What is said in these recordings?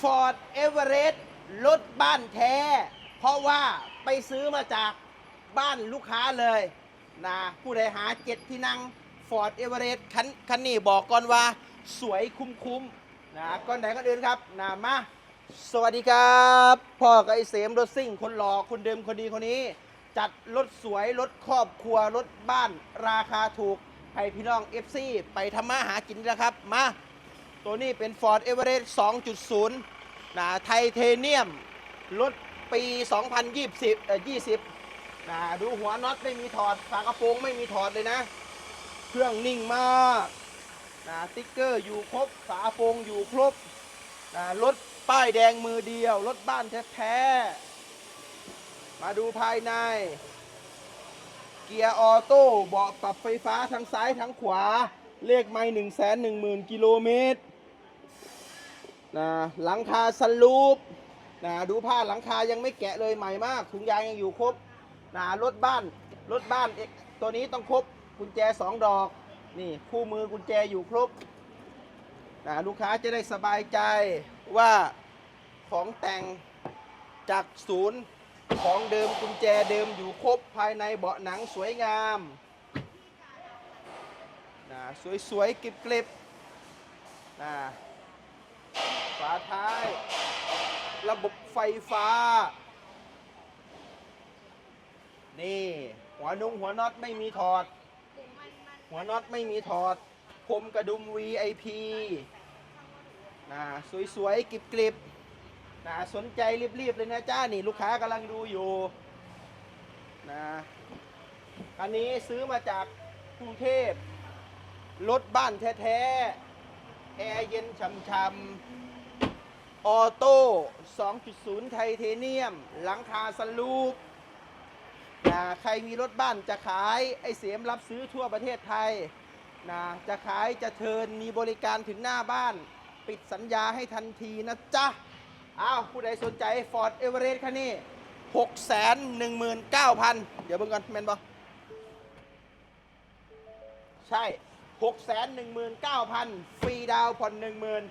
Ford Everest รถบ้านแท้ เพราะว่าไปซื้อมาจากบ้านลูกค้าเลยนะผู้ใดหาเจ็ดที่นั่ง Ford Everest คันคันนี้บอกก่อนว่าสวยคุ้มๆนะก่อนไหนก็เดินครับนะมาสวัสดีครับ พ่อกับไอ้เสมรถซิ่ง คนหล่อคนเดิมคนดีคนนี้ จัดรถสวย รถครอบครัว รถบ้านราคาถูกให้พี่น้อง FC ไปทำมาหากินแล้วครับมา ตัวนี้เป็น Ford Everest 2.0นะไทเทเนียมรถปี 2020เอ่อ20นะดูหัวน็อตไม่มีถอด ฝากระโปรงไม่มีถอดเลยนะ เครื่องนิ่งมากนะติ๊กเกอร์อยู่ครบ ฝากระโปรงอยู่ครบนะรถป้ายแดงมือเดียว รถบ้านแท้ๆ มาดูภายใน เกียร์ออโต้เบาะปรับไฟฟ้าทั้งซ้ายทั้งขวา เลขไม่หนึ่งแสนหนึ่งหมื่นกิโลเมตร นะหลังคาสลูปนะดูผ้าหลังคายังไม่แกะเลยใหม่มากถุงยางยังอยู่ครบนะรถบ้านรถบ้านตัวนี้ต้องครบกุญแจสองดอกนี่คู่มือกุญแจอยู่ครบนะลูกค้าจะได้สบายใจว่าของแต่งจากศูนย์ของเดิมกุญแจเดิมอยู่ครบภายในเบาะหนังสวยงามนะสวยๆกริบๆนะ ฝาท้าย ระบบไฟฟ้า นี่ หัวนุ่งหัวน็อตไม่มีถอด หัวน็อตไม่มีถอดพรมกระดุม VIP นะสวยๆกริบๆนะสนใจรีบๆเลยนะจ้า นี่ลูกค้ากำลังดูอยู่นะอันนี้ซื้อมาจากกรุงเทพรถบ้านแท้ๆ แอร์เย็นช่ำๆ ออโต้ 2.0 ไทเทเนียม หลังคาสลูปนะใครมีรถบ้านจะขาย ไอเสียมรับซื้อทั่วประเทศไทยนะจะขายจะเทินมีบริการถึงหน้าบ้าน ปิดสัญญาให้ทันทีนะจ๊ะ อ้าว ผู้ใดสนใจ Ford Everest คันนี้หกแสนหนึ่งหมื่นเก้าพันเดี๋ยวเบิ่งก่อนแมนบอใช่หกแสนหนึ่งหมื่นเก้าพันฟรีดาวน์ผ่อนหนึ่งหมื่น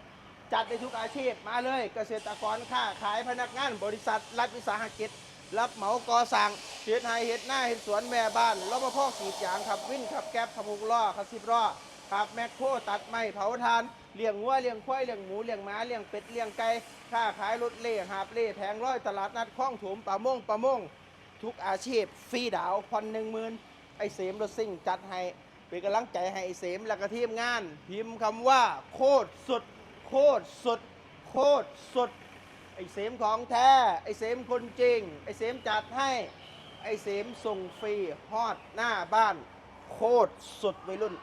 จัดในทุกอาชีพมาเลยเกษตรกรค้าขายพนักงานบริษัท รัฐวิสาหกิจ รับเหมาก่อสร้างเฮ็ดไฮเฮ็ดหน้าเฮ็ดสวนแม่บ้านรปภกรีดยางขับวิ่นขับแก๊บขับหกล้อขับสิบล้อขับแมคโครตัดไม้เผาทานเลี้ยงวัวเลี้ยงควายเลี้ยงหมูเลี้ยงม้าเลี้ยงเป็ดเลี้ยงไก่ค้าขายรถเล่หาบเล่แผงร้อยตลาดนัดคลองถมป่ามงป่ามงทุกอาชีพฟรีดาวผ่อนหนึ่งหมื่นไอเสมรถซิ่งจัดให้เป็นกำลังใจให้ไอเสมและก็ทีมงาน พิมพ์คำว่าโคตรสุด โคตรสุด โคตรสุด ไอเสมของแท้ ไอเสมคนจริง ไอเสมจัดให้ ไอเสมส่งฟรีฮอดหน้าบ้าน โคตรสุดวัยรุ่น